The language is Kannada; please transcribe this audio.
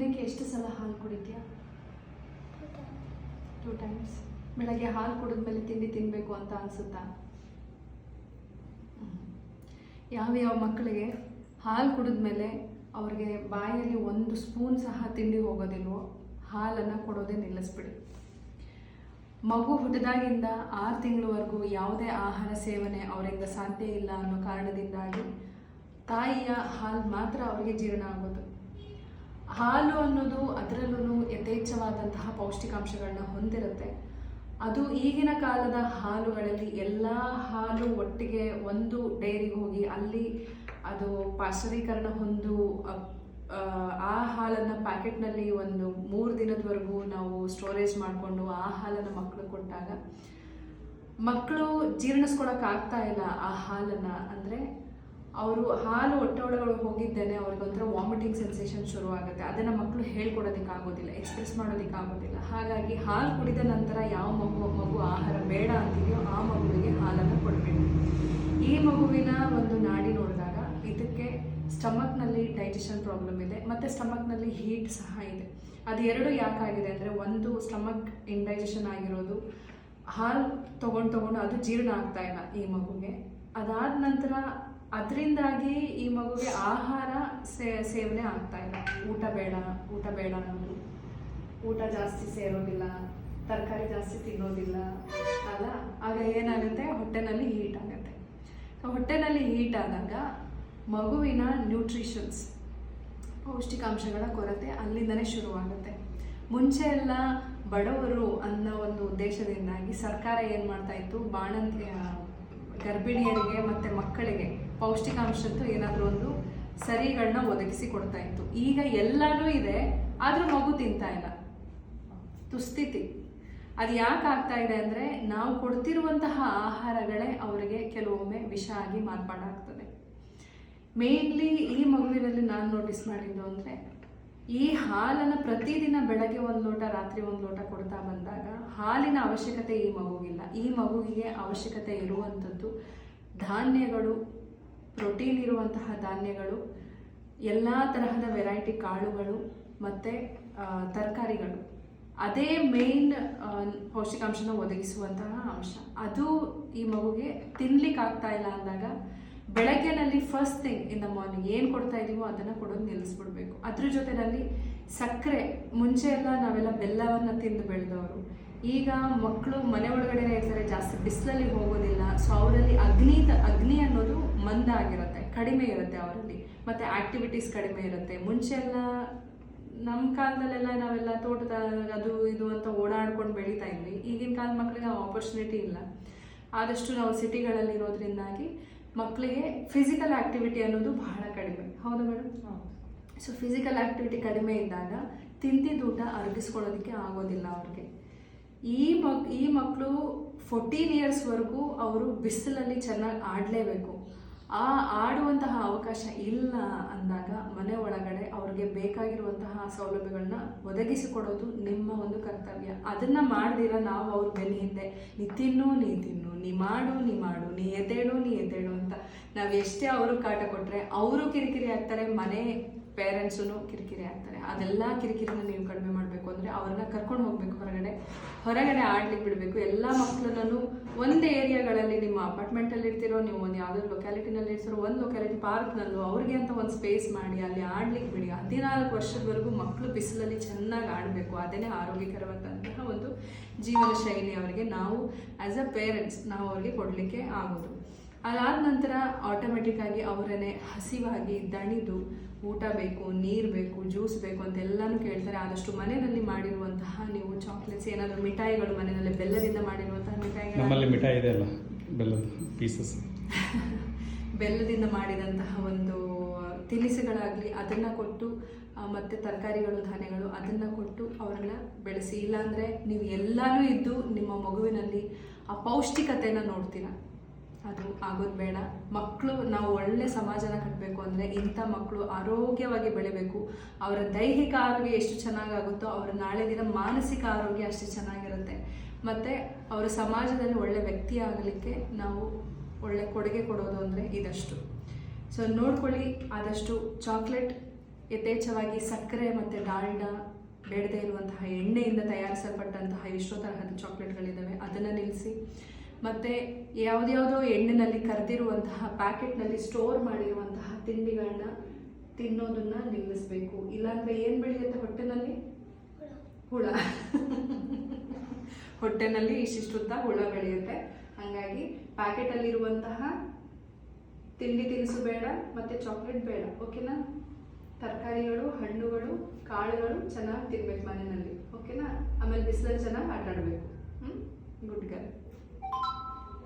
ದಿನಕ್ಕೆ ಎಷ್ಟು ಸಲ ಹಾಲು ಕುಡಿತೀಯಾ? ಟೂ ಟೈಮ್ಸ್ ಬೆಳಗ್ಗೆ ಹಾಲು ಕುಡಿದ್ಮೇಲೆ ತಿಂಡಿ ತಿನ್ನಬೇಕು ಅಂತ ಅನಿಸುತ್ತಾ? ಯಾವ ಯಾವ ಮಕ್ಕಳಿಗೆ ಹಾಲು ಕುಡಿದ್ಮೇಲೆ ಅವ್ರಿಗೆ ಬಾಯಲ್ಲಿ ಒಂದು ಸ್ಪೂನ್ ಸಹ ತಿಂಡಿ ಹೋಗೋದಿಲ್ವೋ, ಹಾಲನ್ನು ಕೊಡೋದೇ ನಿಲ್ಲಿಸ್ಬಿಡಿ. ಮಗು ಹುಟ್ಟಿದಾಗಿಂದ ಆರು ತಿಂಗಳವರೆಗೂ ಯಾವುದೇ ಆಹಾರ ಸೇವನೆ ಅವರಿಂದ ಸಾಧ್ಯ ಇಲ್ಲ ಅನ್ನೋ ಕಾರಣದಿಂದಾಗಿ ತಾಯಿಯ ಹಾಲು ಮಾತ್ರ ಅವರಿಗೆ ಜೀರ್ಣ ಆಗೋದು. ಹಾಲು ಅನ್ನೋದು ಅದರಲ್ಲೂ ಯಥೇಚ್ಛವಾದಂತಹ ಪೌಷ್ಟಿಕಾಂಶಗಳನ್ನ ಹೊಂದಿರುತ್ತೆ. ಅದು ಈಗಿನ ಕಾಲದ ಹಾಲುಗಳಲ್ಲಿ ಎಲ್ಲ ಹಾಲು ಒಟ್ಟಿಗೆ ಒಂದು ಡೈರಿಗೆ ಹೋಗಿ ಅಲ್ಲಿ ಅದು ಪಾಶ್ಚರೀಕರಣ ಹೊಂದು ಆ, ಹಾಲನ್ನು ಪ್ಯಾಕೆಟ್ನಲ್ಲಿ ಒಂದು ಮೂರು ದಿನದವರೆಗೂ ನಾವು ಸ್ಟೋರೇಜ್ ಮಾಡಿಕೊಂಡು ಆ ಹಾಲನ್ನು ಮಕ್ಕಳು ಕೊಟ್ಟಾಗ ಮಕ್ಕಳು ಜೀರ್ಣಿಸ್ಕೊಳಕ್ಕಾಗ್ತಾ ಇಲ್ಲ ಆ ಹಾಲನ್ನು. ಅಂದರೆ ಅವರು ಹಾಲು ಹೊಟ್ಟೆ ಹೋಗಿದ್ದೇನೆ, ಅವ್ರಿಗೆ ಒಂಥರ ವಾಮಿಟಿಂಗ್ ಸೆನ್ಸೇಷನ್ ಶುರು ಆಗುತ್ತೆ. ಅದನ್ನು ಮಕ್ಕಳು ಹೇಳ್ಕೊಡೋದಕ್ಕೆ ಆಗೋದಿಲ್ಲ ಎಕ್ಸ್ಪ್ರೆಸ್ ಮಾಡೋದಕ್ಕೆ ಆಗೋದಿಲ್ಲ. ಹಾಗಾಗಿ ಹಾಲು ಕುಡಿದ ನಂತರ ಯಾವ ಮಗು ಮಗು ಆಹಾರ ಬೇಡ ಅಂತಿದೆಯೋ ಆ ಮಗುವಿಗೆ ಹಾಲನ್ನು ಕೊಡಬೇಕು. ಈ ಮಗುವಿನ ಒಂದು ನಾಡಿ ನೋಡಿದಾಗ ಇದಕ್ಕೆ ಸ್ಟಮಕ್ನಲ್ಲಿ ಡೈಜೆಷನ್ ಪ್ರಾಬ್ಲಮ್ ಇದೆ, ಮತ್ತು ಸ್ಟಮಕ್ನಲ್ಲಿ ಹೀಟ್ ಸಹ ಇದೆ. ಅದು ಎರಡು ಯಾಕಾಗಿದೆ ಅಂದರೆ ಒಂದು ಸ್ಟಮಕ್ ಇಂಡೈಜೆಷನ್ ಆಗಿರೋದು, ಹಾಲು ತೊಗೊಂಡು ತೊಗೊಂಡು ಅದು ಜೀರ್ಣ ಆಗ್ತಾ ಇಲ್ಲ ಈ ಮಗುಗೆ. ಅದಾದ ನಂತರ ಅದರಿಂದಾಗಿ ಈ ಮಗುಗೆ ಆಹಾರ ಸೇವನೆ ಆಗ್ತಾ ಇಲ್ಲ. ಊಟ ಬೇಡ ಊಟ ಬೇಡ ಅನ್ನೋದು. ಊಟ ಜಾಸ್ತಿ ಸೇರೋದಿಲ್ಲ, ತರಕಾರಿ ಜಾಸ್ತಿ ತಿನ್ನೋದಿಲ್ಲ, ಅಲ್ಲ? ಆಗ ಏನಾಗುತ್ತೆ? ಹೊಟ್ಟೆನಲ್ಲಿ ಹೀಟ್ ಆಗುತ್ತೆ. ಹೊಟ್ಟೆನಲ್ಲಿ ಹೀಟ್ ಆದಾಗ ಮಗುವಿನ ನ್ಯೂಟ್ರಿಷನ್ಸ್ ಪೌಷ್ಟಿಕಾಂಶಗಳ ಕೊರತೆ ಅಲ್ಲಿಂದನೇ ಶುರುವಾಗುತ್ತೆ. ಮುಂಚೆ ಎಲ್ಲ ಬಡವರು ಅನ್ನೋ ಒಂದು ಉದ್ದೇಶದಿಂದಾಗಿ ಸರ್ಕಾರ ಏನು ಮಾಡ್ತಾ ಇತ್ತು? ಬಾಣಂತಿ ಗರ್ಭಿಣಿಯರಿಗೆ ಮತ್ತು ಮಕ್ಕಳಿಗೆ ಪೌಷ್ಟಿಕಾಂಶದ್ದು ಏನಾದರೂ ಒಂದು ಸರಿಗಳನ್ನ ಒದಗಿಸಿ ಕೊಡ್ತಾ ಇತ್ತು. ಈಗ ಎಲ್ಲಾನು ಇದೆ, ಆದರೂ ಮಗು ತಿಂತಾ ಇಲ್ಲ. ತುಸ್ಥಿತಿ ಅದು ಯಾಕೆ ಆಗ್ತಾ ಇದೆ ಅಂದರೆ ನಾವು ಕೊಡ್ತಿರುವಂತಹ ಆಹಾರಗಳೇ ಅವರಿಗೆ ಕೆಲವೊಮ್ಮೆ ವಿಷ ಆಗಿ ಮಾರ್ಪಾಡಾಗ್ತದೆ ಮೇನ್ಲಿ ಈ ಮಗುವಿನಲ್ಲಿ ನಾನು ನೋಟಿಸ್ ಮಾಡಿದ್ದು ಅಂದರೆ, ಈ ಹಾಲನ್ನು ಪ್ರತಿದಿನ ಬೆಳಗ್ಗೆ ಒಂದು ಲೋಟ, ರಾತ್ರಿ ಒಂದು ಲೋಟ ಕೊಡ್ತಾ ಬಂದಾಗ ಹಾಲಿನ ಅವಶ್ಯಕತೆ ಈ ಮಗುವಿಲ್ಲ. ಈ ಮಗುವಿಗೆ ಅವಶ್ಯಕತೆ ಇರುವಂಥದ್ದು ಧಾನ್ಯಗಳು ಪ್ರೋಟೀನ್ ಇರುವಂತಹ ಧಾನ್ಯಗಳು, ಎಲ್ಲ ತರಹದ ವೆರೈಟಿ ಕಾಳುಗಳು ಮತ್ತು ತರಕಾರಿಗಳು. ಅದೇ ಮೇನ್ ಪೌಷ್ಟಿಕಾಂಶನ ಒದಗಿಸುವಂತಹ ಅಂಶ. ಅದು ಈ ಮಗುಗೆ ತಿನ್ಲಿಕ್ಕೆ ಆಗ್ತಾ ಇಲ್ಲ ಅಂದಾಗ ಬೆಳಗ್ಗೆನಲ್ಲಿ first thing in the morning ಏನು ಕೊಡ್ತಾ ಇದೀವೋ ಅದನ್ನು ಕೊಡೋದು ನಿಲ್ಲಿಸ್ಬಿಡ್ಬೇಕು. ಅದ್ರ ಜೊತೆನಲ್ಲಿ ಸಕ್ಕರೆ, ಮುಂಚೆ ಎಲ್ಲ ನಾವೆಲ್ಲ ಬೆಲ್ಲವನ್ನು ತಿಂದು ಬೆಳೆದವರು. ಈಗ ಮಕ್ಕಳು ಮನೆ ಒಳಗಡೆನೇ ಇರ್ತಾರೆ, ಜಾಸ್ತಿ ಬಿಸಿಲಲ್ಲಿ ಹೋಗೋದಿಲ್ಲ. ಸೊ ಅವರಲ್ಲಿ ಅಗ್ನಿ ಅಗ್ನಿ ಅನ್ನೋದು ಮಂದ ಆಗಿರುತ್ತೆ, ಕಡಿಮೆ ಇರುತ್ತೆ ಅವರಲ್ಲಿ. ಮತ್ತು ಆಕ್ಟಿವಿಟೀಸ್ ಕಡಿಮೆ ಇರುತ್ತೆ. ಮುಂಚೆ ಎಲ್ಲ ನಮ್ಮ ಕಾಲದಲ್ಲೆಲ್ಲ ನಾವೆಲ್ಲ ತೋಟದ ಅದು ಇದು ಅಂತ ಓಡಾಡ್ಕೊಂಡು ಬೆಳೀತಾ ಇದ್ವಿ. ಈಗಿನ ಕಾಲದ ಮಕ್ಕಳಿಗೆ ಆ ಆಪರ್ಚುನಿಟಿ ಇಲ್ಲ. ಆದಷ್ಟು ನಾವು ಸಿಟಿಗಳಲ್ಲಿ ಇರೋದ್ರಿಂದಾಗಿ ಮಕ್ಕಳಿಗೆ ಫಿಸಿಕಲ್ ಆಕ್ಟಿವಿಟಿ ಅನ್ನೋದು ಬಹಳ ಕಡಿಮೆ. ಹೌದಾ ಮೇಡಮ್ ಸೊ ಫಿಸಿಕಲ್ ಆಕ್ಟಿವಿಟಿ ಕಡಿಮೆ ಇದ್ದಾಗ ತಿಂತಿದ್ದ ಊಟ ಅರಗಿಸ್ಕೊಳ್ಳೋದಕ್ಕೆ ಆಗೋದಿಲ್ಲ ಅವ್ರಿಗೆ. ಈ ಮಕ್, ಈ ಮಕ್ಕಳು ಫೋರ್ಟೀನ್ ಇಯರ್ಸ್ವರೆಗೂ ಅವರು ಬಿಸಿಲಲ್ಲಿ ಚೆನ್ನಾಗಿ ಆಡಲೇಬೇಕು. ಆ ಆಡುವಂತಹ ಅವಕಾಶ ಇಲ್ಲ ಅಂದಾಗ ಮನೆ ಒಳಗಡೆ ಅವ್ರಿಗೆ ಬೇಕಾಗಿರುವಂತಹ ಸೌಲಭ್ಯಗಳನ್ನ ಒದಗಿಸಿಕೊಡೋದು ನಿಮ್ಮ ಒಂದು ಕರ್ತವ್ಯ. ಅದನ್ನ ಮಾಡ್ದಿರ ನಾವು ಅವ್ರ ಬೆನ್ನ ಹಿಂದೆ. ನೀ ತಿನ್ನು ನೀ ತಿನ್ನು, ನೀ ಮಾಡು ನೀ ಮಾಡು, ನೀ ಎದ್ದೇಳು ನೀ ಎದ್ದೇಳು ಅಂತ. ನಾವು ಎಷ್ಟೇ ಅವರು ಕಾಟ ಕೊಟ್ಟರೆ ಅವರು ಕಿರಿಕಿರಿ ಆಗ್ತಾರೆ, ಮನೆ ಪೇರೆಂಟ್ಸು ಕಿರಿಕಿರಿ ಆಗ್ತಾರೆ. ಅದೆಲ್ಲ ಕಿರಿಕಿರಿನ ನೀವು ಕಡಿಮೆ ಮಾಡಬೇಕು ಅಂದರೆ ಅವ್ರನ್ನ ಕರ್ಕೊಂಡು ಹೋಗಬೇಕು ಹೊರಗಡೆ. ಹೊರಗಡೆ ಆಡ್ಲಿಕ್ಕೆ ಬಿಡಬೇಕು. ಎಲ್ಲ ಮಕ್ಕಳನ್ನು ಒಂದೇ ಏರಿಯಾಗಳಲ್ಲಿ ನಿಮ್ಮ ಅಪಾರ್ಟ್ಮೆಂಟಲ್ಲಿ ಇರ್ತಿರೋ ನೀವು ಒಂದು ಯಾವುದೋ ಲೊಕ್ಯಾಲಿಟಿನಲ್ಲಿ ಇರ್ತಿರೋ ಒಂದು ಲೊಕ್ಯಾಲಿಟಿ ಪಾರ್ಕ್ನಲ್ಲೂ ಅವ್ರಿಗೆ ಅಂತ ಒಂದು ಸ್ಪೇಸ್ ಮಾಡಿ, ಅಲ್ಲಿ ಆಡ್ಲಿಕ್ಕೆ ಬಿಡಿ. ಹದಿನಾಲ್ಕು ವರ್ಷದವರೆಗೂ ಮಕ್ಕಳು ಬಿಸಿಲಲ್ಲಿ ಚೆನ್ನಾಗಿ ಆಡಬೇಕು. ಅದೇ ಆರೋಗ್ಯಕರವಾದಂತಹ ಒಂದು ಜೀವನ ಶೈಲಿ ಅವರಿಗೆ ನಾವು ಆ್ಯಸ್ ಅ ಪೇರೆಂಟ್ಸ್ ನಾವು ಅವ್ರಿಗೆ ಕೊಡಲಿಕ್ಕೆ ಆಗೋದು. ಅದಾದ ನಂತರ ಆಟೋಮೆಟಿಕ್ಕಾಗಿ ಅವರನ್ನೇ ಹಸಿವಾಗಿ ದಣಿದು ಊಟ ಬೇಕು ನೀರು ಬೇಕು ಜ್ಯೂಸ್ ಬೇಕು ಅಂತ ಎಲ್ಲಾನು ಕೇಳ್ತಾರೆ. ಆದಷ್ಟು ಮನೆಯಲ್ಲಿ ಮಾಡಿರುವಂತಹ ನೀವು ಚಾಕ್ಲೇಟ್ಸ್ ಏನಾದರೂ ಮಿಠಾಯಿಗಳು ಮನೆಯಲ್ಲಿ ಬೆಲ್ಲದಿಂದ ಮಾಡಿರುವಂತಹ ಮಿಠಾಯಿಗಳು ನಮ್ಮಲ್ಲಿ ಮಿಠಾಯಿ ಇದೆ ಅಲ್ಲ ಬೆಲ್ಲದ ಪೀಸಸ್ ಬೆಲ್ಲದಿಂದ ಮಾಡಿದಂತಹ ಒಂದು ತಿನಿಸುಗಳಾಗಲಿ ಅದನ್ನು ಕೊಟ್ಟು ಮತ್ತೆ ತರಕಾರಿಗಳು ಧಾನ್ಯಗಳು ಅದನ್ನು ಕೊಟ್ಟು ಅವರನ್ನ ಬೆಳೆಸಿ. ಇಲ್ಲಾಂದರೆ ನೀವು ಎಲ್ಲಾನು ಇದ್ದು ನಿಮ್ಮ ಮಗುವಿನಲ್ಲಿ ಆ ಪೌಷ್ಟಿಕತೆಯನ್ನು ನೋಡ್ತೀರಾ. ಅದು ಆಗೋದು ಬೇಡ. ಮಕ್ಕಳು ನಾವು ಒಳ್ಳೆ ಸಮಾಜನ ಕಟ್ಟಬೇಕು ಅಂದರೆ ಇಂಥ ಮಕ್ಕಳು ಆರೋಗ್ಯವಾಗಿ ಬೆಳಿಬೇಕು. ಅವರ ದೈಹಿಕ ಆರೋಗ್ಯ ಎಷ್ಟು ಚೆನ್ನಾಗಾಗುತ್ತೋ ಅವರ ನಾಳೆ ದಿನ ಮಾನಸಿಕ ಆರೋಗ್ಯ ಅಷ್ಟು ಚೆನ್ನಾಗಿರುತ್ತೆ. ಮತ್ತು ಅವರ ಸಮಾಜದಲ್ಲಿ ಒಳ್ಳೆ ವ್ಯಕ್ತಿ ಆಗಲಿಕ್ಕೆ ನಾವು ಒಳ್ಳೆ ಕೊಡುಗೆ ಕೊಡೋದು ಅಂದರೆ ಇದಷ್ಟು. ಸೊ ನೋಡ್ಕೊಳ್ಳಿ, ಆದಷ್ಟು ಚಾಕ್ಲೇಟ್ ಯಥೇಚ್ಛವಾಗಿ ಸಕ್ಕರೆ ಮತ್ತು ಡಾಲ್ಡ, ಬೇಡದೇ ಇರುವಂತಹ ಎಣ್ಣೆಯಿಂದ ತಯಾರಿಸಲ್ಪಟ್ಟಂತಹ ಎಷ್ಟೋ ತರಹದ ಚಾಕ್ಲೇಟ್ಗಳಿದ್ದಾವೆ ಅದನ್ನು ಮತ್ತು ಯಾವುದ್ಯಾವುದೋ ಎಣ್ಣೆನಲ್ಲಿ ಕರೆದಿರುವಂತಹ ಪ್ಯಾಕೆಟ್ನಲ್ಲಿ ಸ್ಟೋರ್ ಮಾಡಿರುವಂತಹ ತಿಂಡಿಗಳನ್ನ ತಿನ್ನೋದನ್ನ ನಿಲ್ಲಿಸಬೇಕು. ಇಲ್ಲಾಂದ್ರೆ ಏನು ಬೆಳೆಯುತ್ತೆ ಹೊಟ್ಟೆನಲ್ಲಿ? ಹುಳ. ಹೊಟ್ಟೆನಲ್ಲಿ ಇಷ್ಟಿಷ್ಟುತ್ತ ಹುಳ ಬೆಳೆಯುತ್ತೆ. ಹಾಗಾಗಿ ಪ್ಯಾಕೆಟಲ್ಲಿರುವಂತಹ ತಿಂಡಿ ತಿನಿಸು ಬೇಡ, ಮತ್ತು ಚಾಕ್ಲೇಟ್ ಬೇಡ ಓಕೆನಾ ತರಕಾರಿಗಳು, ಹಣ್ಣುಗಳು, ಕಾಳುಗಳು ಚೆನ್ನಾಗಿ ತಿನ್ಬೇಕು ಮನೆಯಲ್ಲಿ ಓಕೆನಾ ಆಮೇಲೆ ಬಿಸಿಲಲ್ಲಿ ಚೆನ್ನಾಗಿ ಆಟಾಡಬೇಕು. ಹ್ಞೂ ಗುಡ್ ಗರ್ಲ್ Thank you.